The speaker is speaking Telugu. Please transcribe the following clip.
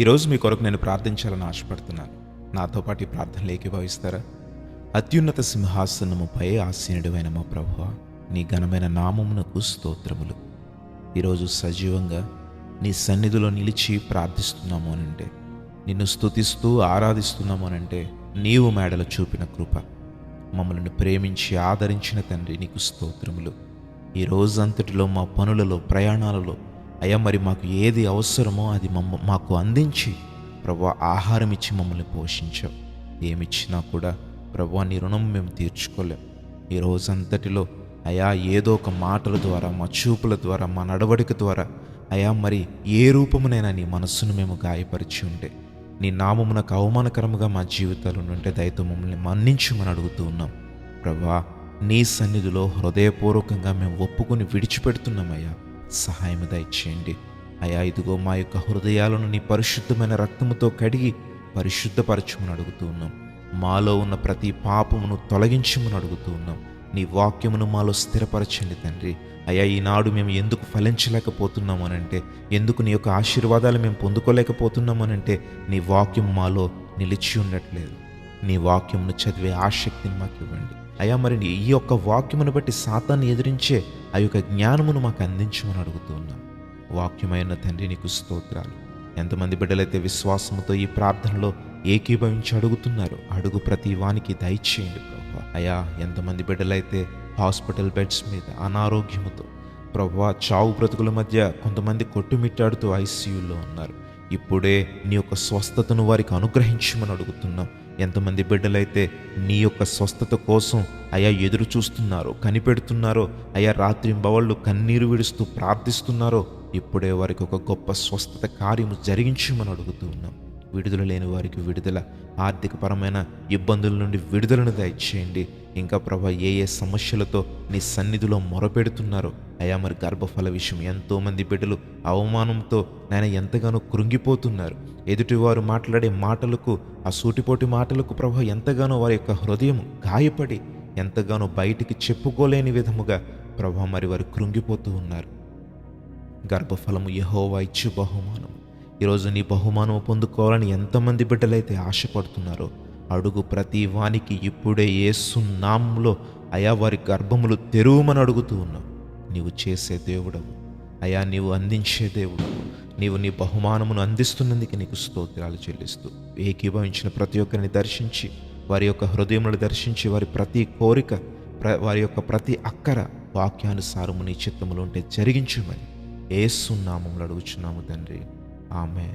ఈరోజు మీ కొరకు నేను ప్రార్థించాలని ఆశపడుతున్నాను. నాతో పాటు ఈ ప్రార్థనలు భావిస్తారా అత్యున్నత సింహాసనముపై ఆసీనుడైన మా ప్రభువ నీ ఘనమైన నామమునకు స్తోత్రములు. ఈరోజు సజీవంగా నీ సన్నిధిలో నిలిచి ప్రార్థిస్తున్నాము అనంటే నిన్ను స్తుతిస్తూ ఆరాధిస్తున్నాము అనంటే నీవు మేడలు చూపిన కృప మమ్మల్ని ప్రేమించి ఆదరించిన తండ్రి నీకు స్తోత్రములు. ఈ రోజంతటిలో మా పనులలో ప్రయాణాలలో అయ్యా మరి మాకు ఏది అవసరమో అది మమ్మ మాకు అందించి ప్రభు ఆహారం ఇచ్చి మమ్మల్ని పోషించావు ఏమిచ్చినా కూడా ప్రభు నీ రుణం మేము తీర్చుకోలేం. ఈ రోజంతటిలో అయా ఏదో ఒక మాటల ద్వారా మా చూపుల ద్వారా మా నడవడిక ద్వారా అయా మరి ఏ రూపమునైనా నీ మనస్సును మేము గాయపరిచి ఉంటే నీ నామమునకు అవమానకరముగా మా జీవితాలు ఉంటే దయతో మమ్మల్ని మన్నించమని అడుగుతూ ఉన్నాం. ప్రభా నీ సన్నిధిలో హృదయపూర్వకంగా మేము ఒప్పుకొని విడిచిపెడుతున్నామయ్యా సహాయము దయచేయండి. అయా ఇదిగో మా యొక్క హృదయాలను నీ పరిశుద్ధమైన రక్తముతో కడిగి పరిశుద్ధపరచమని అడుగుతూ ఉన్నాం. మాలో ఉన్న ప్రతి పాపమును తొలగించమని అడుగుతూ ఉన్నాం. నీ వాక్యమును మాలో స్థిరపరచండి తండ్రి. అయ్యా ఈనాడు మేము ఎందుకు ఫలించలేకపోతున్నాము అనంటే ఎందుకు నీ యొక్క ఆశీర్వాదాలు మేము పొందుకోలేకపోతున్నాము అనంటే నీ వాక్యం మాలో నిలిచి ఉండట్లేదు. నీ వాక్యంను చదివే ఆసక్తిని మాకు ఇవ్వండి అయ్యా మరి ఈ యొక్క వాక్యమును బట్టి సాతాన్ని ఎదిరించే ఆ యొక్క జ్ఞానమును మాకు అందించమని అడుగుతూ ఉన్నాం. వాక్యమైన తండ్రి నీకు స్తోత్రాలు. ఎంతమంది బిడ్డలైతే విశ్వాసముతో ఈ ప్రార్థనలో ఏకీభవించి అడుగుతున్నారు అడుగు ప్రతి వానికి దయచేయండి ప్రభు. అయా ఎంతమంది బిడ్డలైతే హాస్పిటల్ బెడ్స్ మీద అనారోగ్యముతో ప్రభా చావు బ్రతుకుల మధ్య కొంతమంది కొట్టుమిట్టాడుతూ ఐసీయూలో ఉన్నారు. ఇప్పుడే నీ యొక్క స్వస్థతను వారికి అనుగ్రహించమని అడుగుతున్నాం. ఎంతమంది బిడ్డలైతే నీ యొక్క స్వస్థత కోసం అయా ఎదురు చూస్తున్నారో కనిపెడుతున్నారో అయా రాత్రింబవళ్ళు కన్నీరు విడుస్తూ ప్రార్థిస్తున్నారో ఇప్పుడే వారికి ఒక గొప్ప స్వస్థత కార్యము జరిగించమని అడుగుతూ ఉన్నాం విడుదల లేని వారికి విడుదల ఆర్థికపరమైన ఇబ్బందుల నుండి విడుదలను దయచేయండి. ఇంకా ప్రభా ఏ ఏ సమస్యలతో నీ సన్నిధిలో మొరపెడుతున్నారో అయ్యా మరి గర్భఫల విషయం ఎంతోమంది బిడ్డలు అవమానంతో నేను ఎంతగానో కృంగిపోతున్నారు. ఎదుటివారు మాట్లాడే మాటలకు ఆ సూటిపోటి మాటలకు ప్రభా ఎంతగానో వారి యొక్క హృదయం గాయపడి ఎంతగానో బయటికి చెప్పుకోలేని విధముగా ప్రభా మరి వారు కృంగిపోతూ ఉన్నారు. గర్భఫలము యహోవా ఇచ్చు బహుమానం. ఈరోజు నీ బహుమానం పొందుకోవాలని ఎంతమంది బిడ్డలైతే ఆశపడుతున్నారో అడుగు ప్రతి వానికి ఇప్పుడే ఏసునామంలో అయా వారి గర్భములు తెరువమని అడుగుతూ ఉన్నావు నీవు చేసే దేవుడవు. అయా నీవు అందించే దేవుడవు. నీవు నీ బహుమానమును అందిస్తున్నందుకు నీకు స్తోత్రాలు చెల్లిస్తూ ఏకీభవించిన ప్రతి ఒక్కరిని దర్శించి వారి యొక్క హృదయములను దర్శించి వారి ప్రతి కోరిక ప్ర- వారి యొక్క ప్రతి అక్కర వాక్యానుసారము నీ చిత్తములు ఉంటే జరిగించమని ఏసునామంలో అడుగుచున్నాము తండ్రి. ఆమె